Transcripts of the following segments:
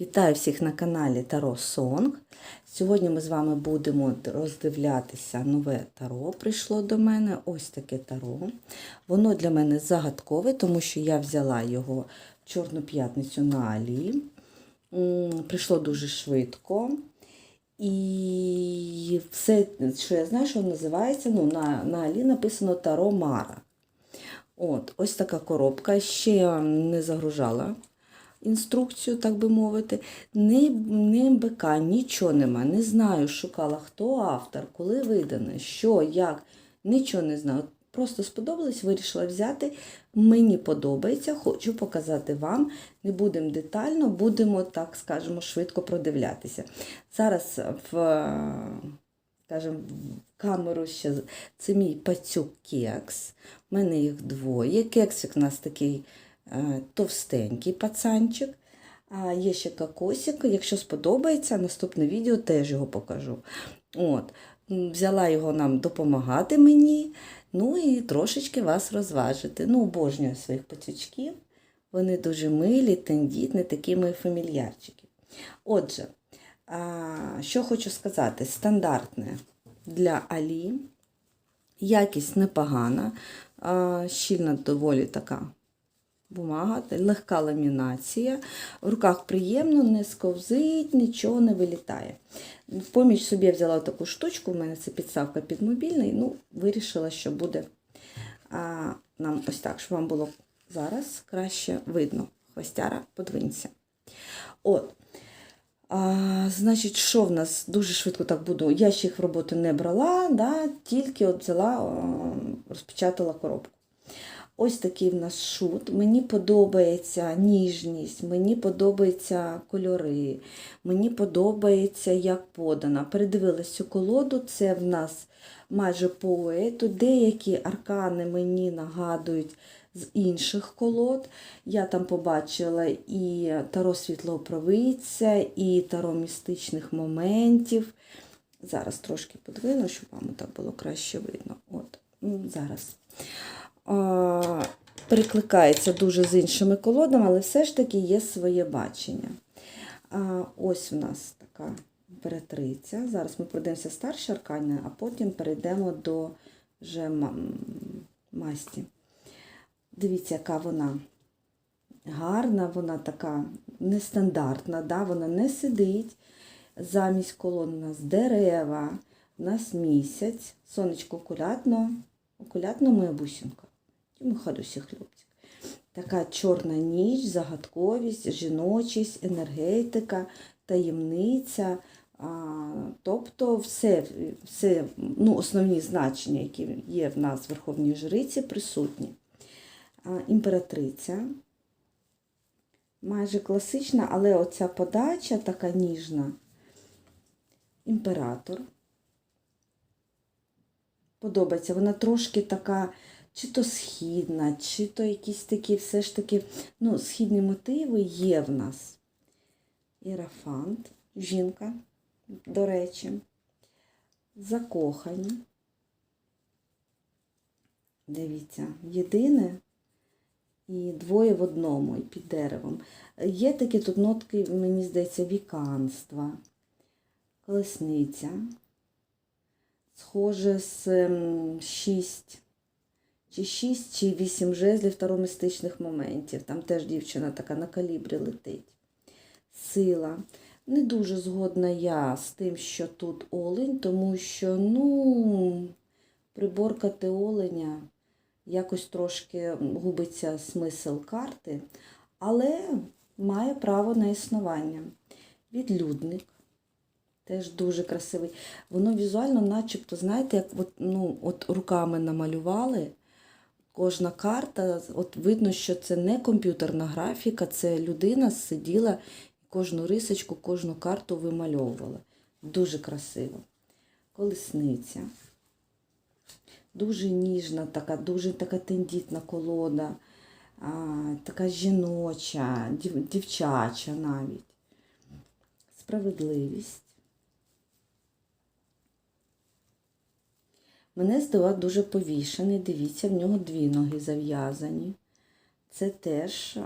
Вітаю всіх на каналі Таро Сонг. Сьогодні ми з вами будемо роздивлятися нове таро. Прийшло до мене ось таке таро. Воно для мене загадкове, тому що я взяла його в Чорну п'ятницю на Алі. Прийшло дуже швидко. І все, що я знаю, що називається, ну, на, на Алі написано Таро Мара. От, ось така коробка. Ще не загружала інструкцію, так би мовити. Ні, ні МБК, нічого нема. Не знаю, шукала, хто автор, коли видане, що, як, нічого не знаю. Просто сподобалось, вирішила взяти. Мені подобається, хочу показати вам. Не будемо детально, будемо, так скажемо, швидко продивлятися. Зараз в, скажімо, камеру ще це мій пацюк кекс. У мене їх двоє. Кексик у нас такий товстенький пацанчик. А є ще кокосик. Якщо сподобається, наступне відео теж його покажу. От. Взяла його нам допомагати мені, ну і трошечки вас розважити. Ну, обожнюю своїх пацючків. Вони дуже милі, тендітні, такі мої фамільярчики. Отже, що хочу сказати, стандартне для Алі. Якість непогана, щільна доволі така бумага, легка ламінація. В руках приємно, не сковзить, нічого не вилітає. В поміч собі я взяла таку штучку, у мене це підставка під мобільний. Ну, вирішила, що буде а, нам ось так, щоб вам було зараз краще видно. Хвостяра, подвинься. От. А, значить, що в нас дуже швидко так буду. Я ще їх в роботу не брала, да, тільки от взяла, розпечатала коробку. Ось такий в нас шут. Мені подобається ніжність, мені подобаються кольори, мені подобається, як подана. Передивилась цю колоду, це в нас майже по ету. Деякі аркани мені нагадують з інших колод. Я там побачила і таро світлого провидця, і таро містичних моментів. Зараз трошки подвину, щоб вам так було краще видно. От, зараз. А, перекликається дуже з іншими колодами, але все ж таки є своє бачення. Ось у нас така імператриця. Зараз ми пройдемося старші аркани, а потім перейдемо до вже масті. Дивіться, яка вона гарна, вона така нестандартна, да? вона не сидить. Замість колон у нас дерева, у нас місяць, сонечко окулятно, окулятно моя бусинка. Йому хлопчик. Така чорна ніч, загадковість, жіночість, енергетика, таємниця. А, тобто все, все ну, основні значення, які є в нас в Верховній Жриці, присутні. А, імператриця. Майже класична, але оця подача така ніжна. Імператор. Подобається. Вона трошки така, чи то східна, чи то якісь такі, все ж таки, ну, східні мотиви є в нас. Ірафант, жінка, до речі, закохані. Дивіться, єдине і двоє в одному, і під деревом. Є такі тут нотки, мені здається, віканства, колесниця. Схоже з ем, шість, чи шість, чи вісім жезлів таромістичних моментів. Там теж дівчина така на калібрі летить. Сила. Не дуже згодна я з тим, що тут олень, тому що, ну, приборкати оленя якось трошки губиться смисл карти, але має право на існування. Відлюдник. Теж дуже красивий. Воно візуально, начебто, знаєте, як от, ну, от руками намалювали. Кожна карта, от видно, що це не комп'ютерна графіка, це людина сиділа кожну рисочку, кожну карту вимальовувала. Дуже красиво. Колесниця. Дуже ніжна, така, дуже така тендітна колода, а, така жіноча, дів, дівчача навіть. Справедливість. Мене здала дуже повішений. Дивіться, в нього дві ноги зав'язані. Це теж,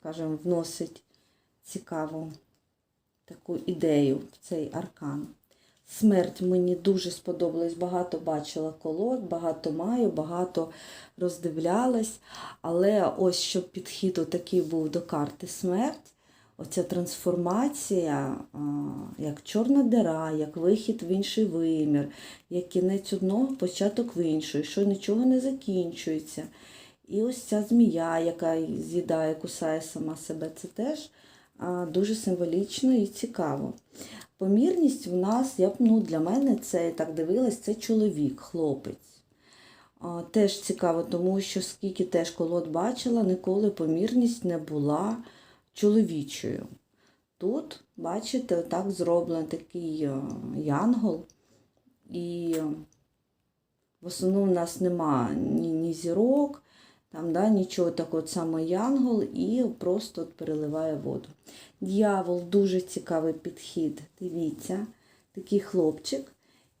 скажімо, вносить цікаву таку ідею в цей аркан. Смерть мені дуже сподобалась. Багато бачила колод, багато маю, багато роздивлялась. Але ось щоб підхід такий був до карти смерть, оця трансформація, як чорна дира, як вихід в інший вимір, як кінець одного, початок в інший, що нічого не закінчується. І ось ця змія, яка з'їдає, кусає сама себе, це теж дуже символічно і цікаво. Помірність в нас, я б, ну, для мене це так дивилась, це чоловік, хлопець. Теж цікаво, тому що скільки теж колод бачила, ніколи помірність не була чоловічою. Тут, бачите, отак зроблений такий е, янгол. І в основному в нас нема ні, ні зірок, там, да, нічого такого саме янгол і просто от переливає воду. Д'явол дуже цікавий підхід. Дивіться, такий хлопчик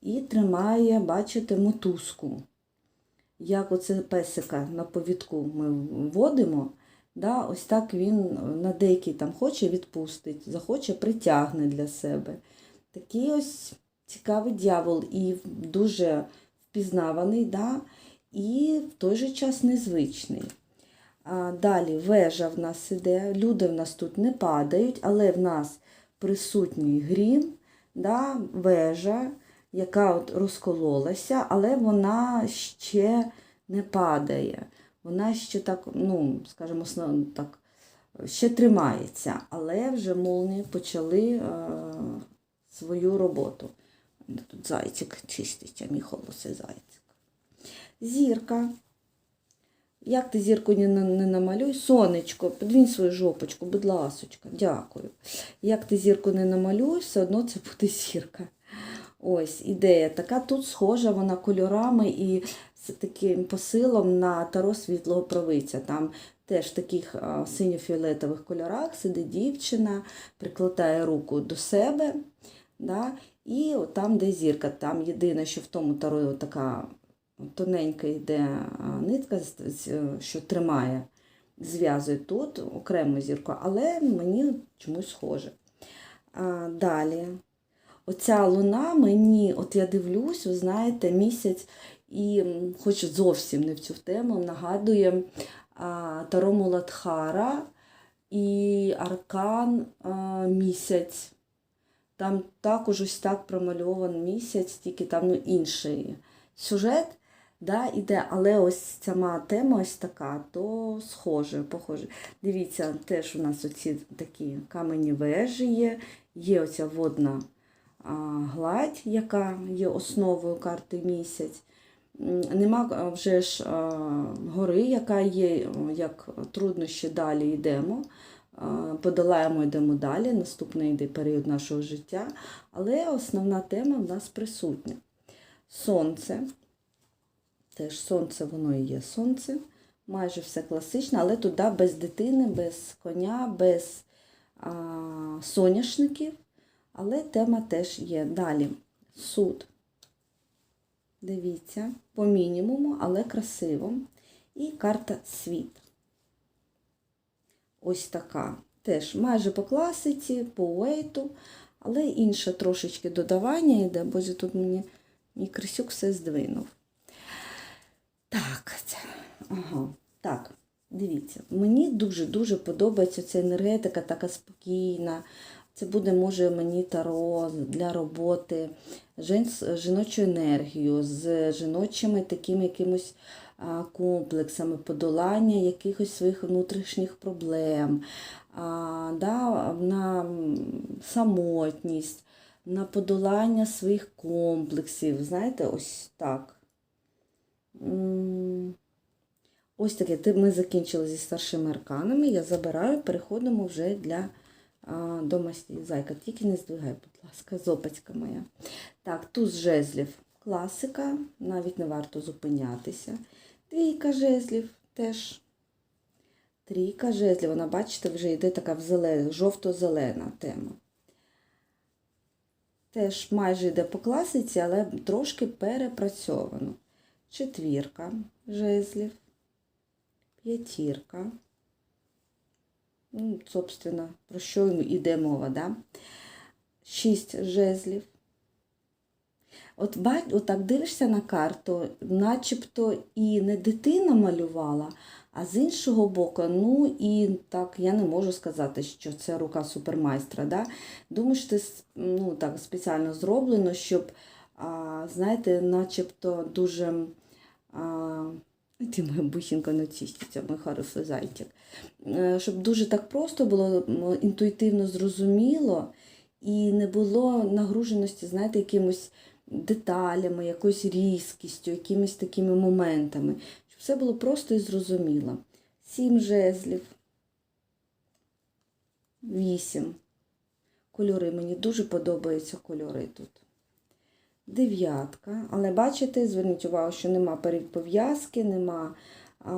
і тримає, бачите, мотузку. Як оце песика на повідку ми вводимо, да, ось так він на деякий там хоче відпустить, захоче притягне для себе. Такий ось цікавий дьявол і дуже впізнаваний, да, і в той же час незвичний. А далі вежа в нас іде, люди в нас тут не падають, але в нас присутній грім, да, вежа, яка от розкололася, але вона ще не падає. Вона ще так, ну, скажімо, так, ще тримається, але вже молнії почали е, свою роботу. Тут зайчик чистить, а мій холосий зайчик. Зірка. Як ти зірку не, не намалюй? Сонечко, подвінь свою жопочку, будь ласочка, дякую. Як ти зірку не намалюй, все одно це буде зірка. Ось ідея така. Тут схожа вона кольорами і з таким посилом на таро світлого провиця. Там теж в таких синьо-фіолетових кольорах сидить дівчина, прикладає руку до себе. Да? І там, де зірка, там єдине, що в тому таро така тоненька йде нитка, з- що тримає, зв'язує тут окрему зірку, але мені чомусь схоже. Далі. Оця луна мені, от я дивлюсь, ви знаєте, місяць, і хоч зовсім не в цю тему, нагадує Таро Муладхара і Аркан місяць. Там також ось так промальований місяць, тільки там ну, інший сюжет да, іде, але ось сама тема ось така, то схоже, похоже. Дивіться, теж у нас оці такі камені вежі є, є оця водна гладь, яка є основою карти місяць. Нема вже ж гори, яка є як труднощі далі йдемо. Подолаємо, йдемо далі, наступний йде період нашого життя, але основна тема в нас присутня. Сонце. Теж сонце, воно і є сонце. Майже все класичне, але туди без дитини, без коня, без а, соняшників. Але тема теж є. Далі суд. Дивіться, по мінімуму, але красиво. І карта світ. Ось така. Теж майже по класиці, по уейту, але інше трошечки додавання йде, боже, тут мені мій крисюк все здвинув. Так. Ага. Так, дивіться, мені дуже-дуже подобається ця енергетика, така спокійна. Це буде, може, мені таро для роботи, жін- жіночу енергію, з жіночими такими якимось комплексами, подолання якихось своїх внутрішніх проблем, да, на самотність, на подолання своїх комплексів. Знаєте, ось так. Ось таке. Ми закінчили зі старшими арканами. Я забираю, переходимо вже для а, до масті. Зайка, тільки не здвигай, будь ласка, зопацька моя. Так, туз жезлів. Класика, навіть не варто зупинятися. Двійка жезлів теж. Трійка жезлів. Вона, бачите, вже йде така в зелен... жовто-зелена тема. Теж майже йде по класиці, але трошки перепрацьовано. Четвірка жезлів, п'ятірка, Ну, собственно, про що йде мова, да? Шість жезлів. От, от так дивишся на карту, начебто і не дитина малювала, а з іншого боку, ну і так, я не можу сказати, що це рука супермайстра. Да? Думаю, це ну, так, спеціально зроблено, щоб, а, знаєте, начебто дуже. А, ти моя бусинка не чиститься, мій хороший зайчик. Е, Щоб дуже так просто було інтуїтивно зрозуміло і не було нагруженості, знаєте, якимось деталями, якоюсь різкістю, якимись такими моментами. Щоб все було просто і зрозуміло. Сім жезлів. Вісім. Кольори. Мені дуже подобаються кольори тут. Дев'ятка. Але бачите, зверніть увагу, що нема перепов'язки, нема а,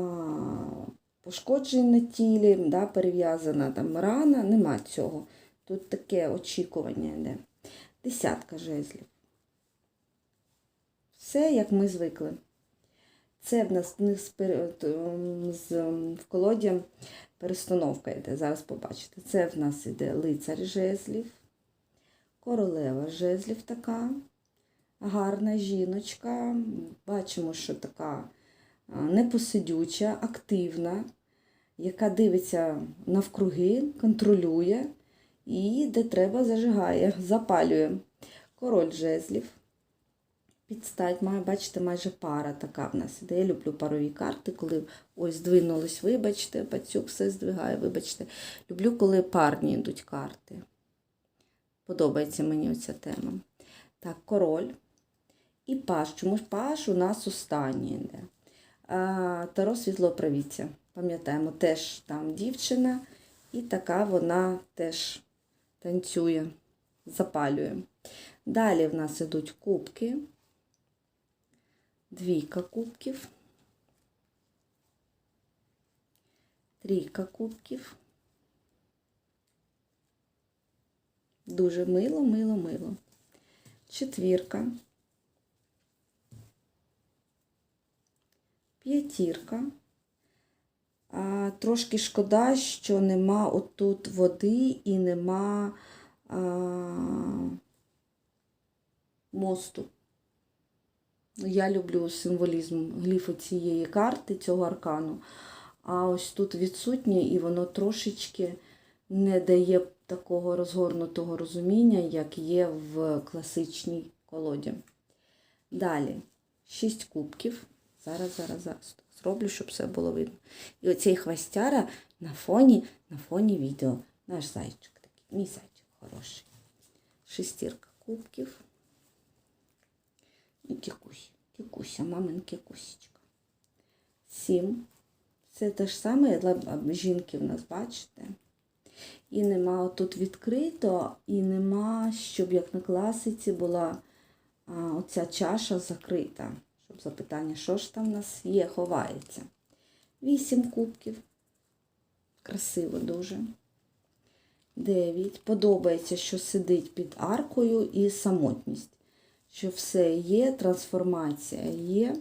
пошкоджень на тілі, да, перев'язана там рана, нема цього. Тут таке очікування йде. Десятка жезлів. Все, як ми звикли. Це в нас в колоді перестановка йде, зараз побачите. Це в нас іде лицар жезлів, королева жезлів така, гарна жіночка. Бачимо, що така непосидюча, активна, яка дивиться навкруги, контролює і де треба зажигає, запалює. Король жезлів. Підстать має, бачите, майже пара така в нас іде. Я люблю парові карти, коли ось здвинулись, вибачте, пацюк все здвигає, вибачте. Люблю, коли парні йдуть карти. Подобається мені оця тема. Так, король і паш. Чому ж паш у нас останній йде? Таро світлопровідця. Пам'ятаємо, теж там дівчина, і така вона теж танцює, запалює. Далі в нас ідуть кубки. Двійка кубків. Трійка кубків. Дуже мило, мило, мило. Четвірка. П'ятірка. А, трошки шкода, що нема отут води і нема а, мосту. Я люблю символізм гліфу цієї карти, цього аркану. А ось тут відсутнє, і воно трошечки не дає такого розгорнутого розуміння, як є в класичній колоді. Далі, шість кубків. Зараз, зараз, зараз зроблю, щоб все було видно. І оцей хвостяра на фоні, на фоні відео. Наш зайчик такий, мій зайчик хороший. Шестірка кубків. І кікусь, кікуся, мамин кікусечка. Сім. Це те ж саме для жінки в нас, бачите? І нема тут відкрито, і нема, щоб як на класиці була а, оця чаша закрита. Щоб запитання, що ж там в нас є, ховається. Вісім кубків. Красиво дуже. Дев'ять. Подобається, що сидить під аркою і самотність. Що все є, трансформація є,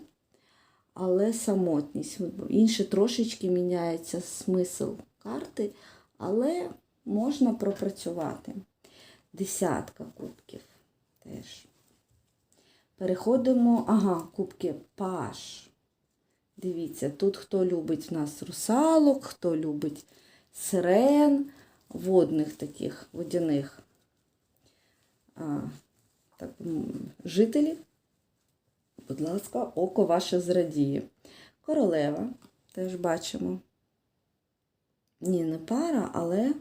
але самотність. Інше трошечки міняється смисл карти, але можна пропрацювати. Десятка кубків теж. Переходимо, ага, кубки паш. Дивіться, тут хто любить в нас русалок, хто любить сирен, водних таких водяних а, так, жителів. Будь ласка, око ваше зрадіє. Королева, теж бачимо. Ні, не пара, але,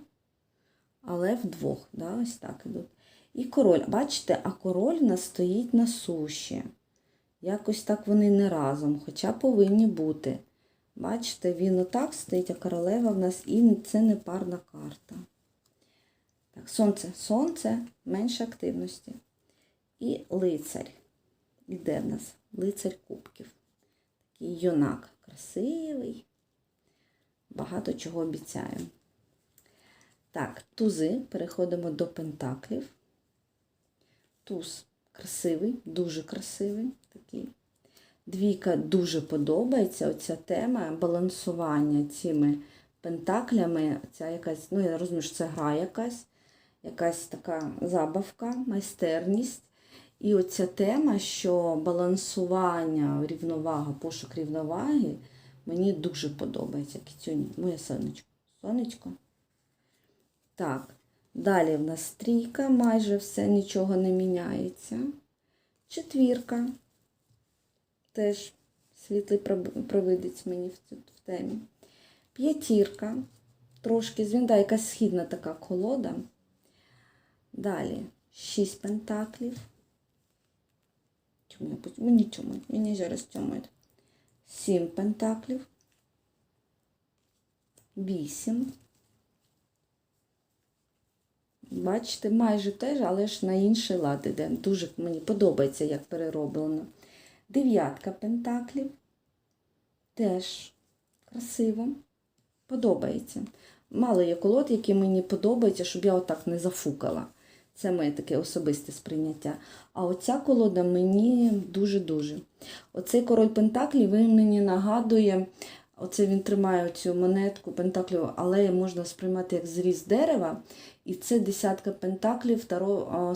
але вдвох. Да, ось так ідуть. І король. Бачите, а король нас стоїть на суші. Якось так вони не разом, хоча повинні бути. Бачите, він отак стоїть, а королева в нас і це не парна карта. Так, сонце, сонце, менше активності. І лицарь. Іде в нас лицарь кубків. Такий юнак красивий. Багато чого обіцяє. Так, тузи. Переходимо до пентаклів. Туз красивий, дуже красивий такий. Двійка дуже подобається. Оця тема балансування цими пентаклями. Ця якась, ну я розумію, що це гра якась, якась така забавка, майстерність. І оця тема, що балансування, рівновага, пошук рівноваги, мені дуже подобається. Кітюні, моє сонечко. Сонечко. Так, далі в нас трійка, майже все, нічого не міняється. Четвірка. Теж світлий провидець мені в, темі. П'ятірка. Трошки звінда, якась східна така колода. Далі шість пентаклів. Чому я Мені чому? Мені зараз тьомають. Сім пентаклів. Вісім. Бачите, майже теж, але ж на інший лад іде. Дуже мені подобається, як перероблено. Дев'ятка пентаклів. Теж красиво. Подобається. Мало є колод, які мені подобаються, щоб я отак не зафукала. Це моє таке особисте сприйняття. А оця колода мені дуже-дуже. Оцей король Пентаклів він мені нагадує, оце він тримає цю монетку Пентаклів, але можна сприймати як зріз дерева. І це десятка пентаклів таро,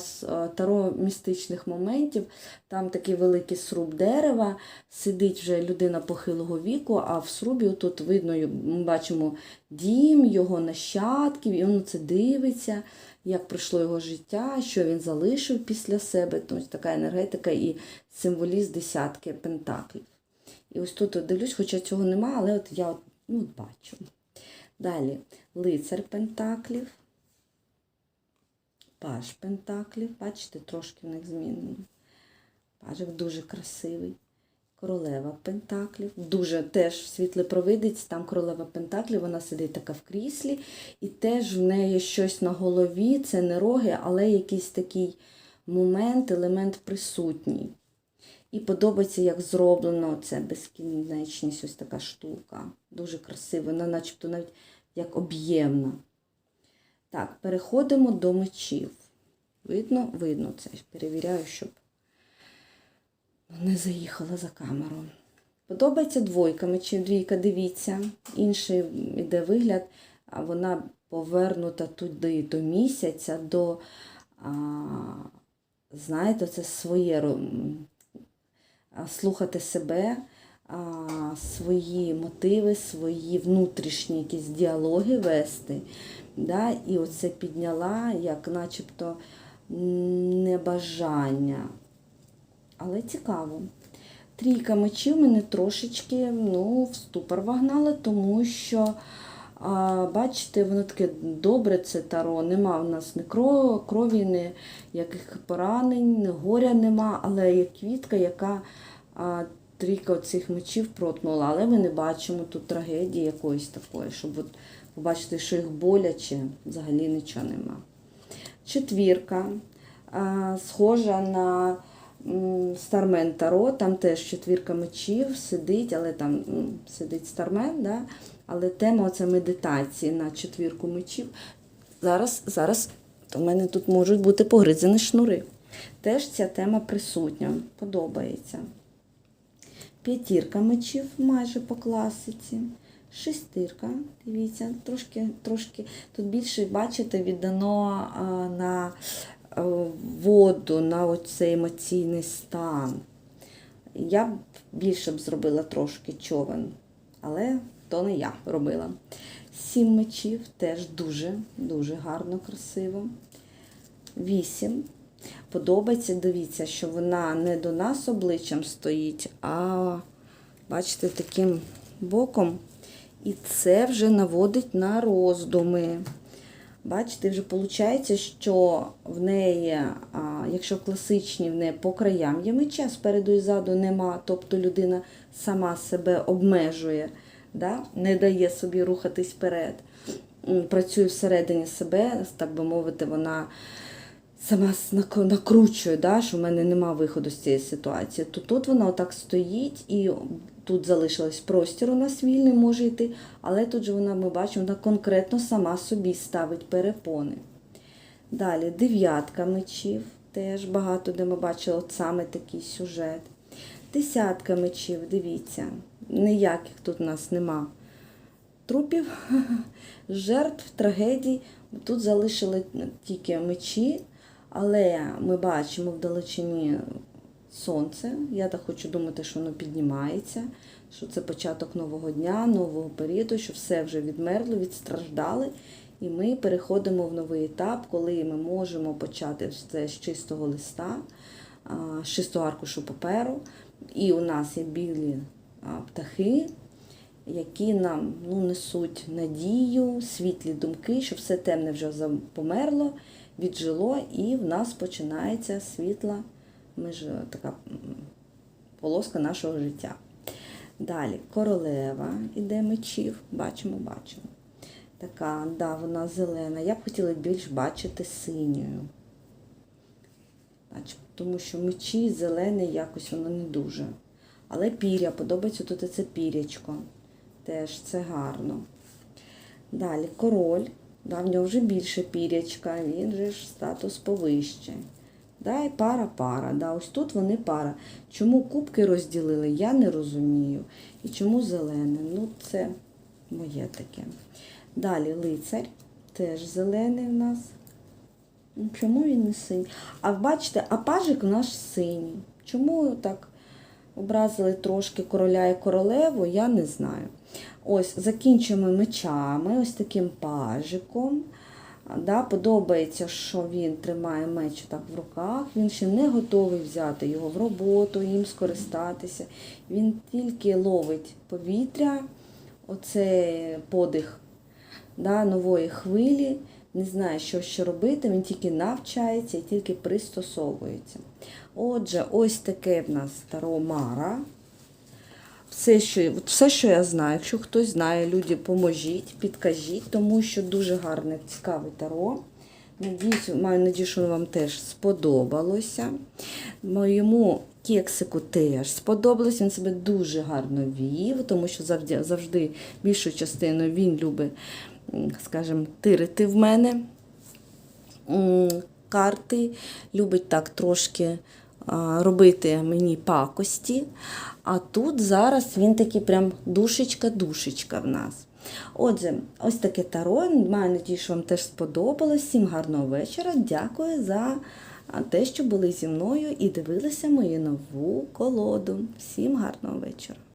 таро містичних моментів. Там такий великий сруб дерева, сидить вже людина похилого віку, а в срубі тут видно, ми бачимо дім, його нащадків, і він це дивиться, як пройшло його життя, що він залишив після себе. Тобто така енергетика і символізм десятки пентаклів. І ось тут от дивлюсь, хоча цього нема, але от я от, ну, от бачу. Далі лицар пентаклів. Паж Пентаклів, бачите, трошки в них змінено. Пажик дуже красивий. Королева Пентаклів. Дуже теж світлепровидець, там королева Пентаклів, вона сидить така в кріслі, і теж в неї щось на голові, це не роги, але якийсь такий момент, елемент присутній. І подобається, як зроблено це безкінечність, ось така штука. Дуже красиво, вона начебто навіть як об'ємна. Так, переходимо до мечів. Видно, видно це. Перевіряю, щоб не заїхала за камеру. Подобається двойка мечів, двійка, дивіться. Інший іде вигляд, а вона повернута туди до місяця, до, а, знаєте, це своє слухати себе, свої мотиви, свої внутрішні якісь діалоги вести. Да? І оце підняла як начебто небажання. Але цікаво. Трійка мечів мене трошечки ну, в ступор вагнала, тому що, а, бачите, воно таке добре це таро. Нема в нас ні крові, ні яких поранень, ні горя нема, але є квітка, яка трійка цих мечів протнула. Але ми не бачимо тут трагедії якоїсь такої, щоб от побачити, що їх боляче, взагалі нічого нема. Четвірка, а, схожа на Стармен Таро, там теж четвірка мечів сидить, але там сидить Стармен, да? але тема оце медитації на четвірку мечів. Зараз, зараз у мене тут можуть бути погризені шнури. Теж ця тема присутня, подобається. П'ятірка мечів майже по класиці. Шестирка, дивіться, трошки, трошки тут більше, бачите, віддано а, на а, воду, на оцей емоційний стан. Я б більше б зробила трошки човен, але то не я робила. Сім мечів теж дуже, дуже гарно, красиво. Вісім. Подобається, дивіться, що вона не до нас обличчям стоїть, а бачите, таким боком. І це вже наводить на роздуми. Бачите, вже виходить, що в неї, якщо в класичній в неї по краям є меча, спереду і ззаду нема, тобто людина сама себе обмежує, да? не дає собі рухатись вперед, працює всередині себе, так би мовити, вона сама накручує, да, що в мене нема виходу з цієї ситуації. То тут вона отак стоїть і тут залишилось простір у нас вільний, може йти, але тут же вона, ми бачимо, вона конкретно сама собі ставить перепони. Далі дев'ятка мечів, теж багато де ми бачили от саме такий сюжет. Десятка мечів, дивіться, ніяких тут у нас нема трупів, жертв, трагедій. Тут залишили тільки мечі, але ми бачимо вдалечині сонце. Я так хочу думати, що воно піднімається, що це початок нового дня, нового періоду, що все вже відмерло, відстраждали. І ми переходимо в новий етап, коли ми можемо почати це з чистого листа, з чистого аркушу паперу. І у нас є білі птахи, які нам ну, несуть надію, світлі думки, що все темне вже померло, віджило, і в нас починається світла меж, така полоска нашого життя. Далі королева іде мечів, бачимо, бачимо. Така, да, вона зелена. Я б хотіла більш бачити синьою. Тому що мечі зелене якось воно не дуже. Але піря, подобається тут це пірячко. Теж це гарно. Далі король. Да, в нього вже більше пірячка, він же ж статус повище. Да, і пара-пара. Да, ось тут вони пара. Чому кубки розділили, я не розумію. І чому зелене? Ну, це моє таке. Далі лицар, теж зелений в нас. Ну, Чому він не синій? А бачите, а пажик у нас синій. Чому так образили трошки короля і королеву, я не знаю. Ось, закінчимо мечами, ось таким пажиком. Да, подобається, що він тримає меч так в руках. Він ще не готовий взяти його в роботу, їм скористатися. Він тільки ловить повітря, оце подих да, нової хвилі, не знає, що ще робити, він тільки навчається і тільки пристосовується. Отже, ось таке в нас Таро Мара. Все що, все, що я знаю, якщо хтось знає, люди, поможіть, підкажіть, тому що дуже гарне, цікаве таро. Надіюсь, маю надію, що вам теж сподобалося. Моєму кексику теж сподобалось. Він себе дуже гарно вів, тому що завжди, більшу частину він любить, скажімо, тирити в мене карти, любить так трошки робити мені пакості. А тут зараз він такий прям душечка-душечка в нас. Отже, ось таке таро. Маю надію, що вам теж сподобалось. Всім гарного вечора. Дякую за те, що були зі мною і дивилися мою нову колоду. Всім гарного вечора.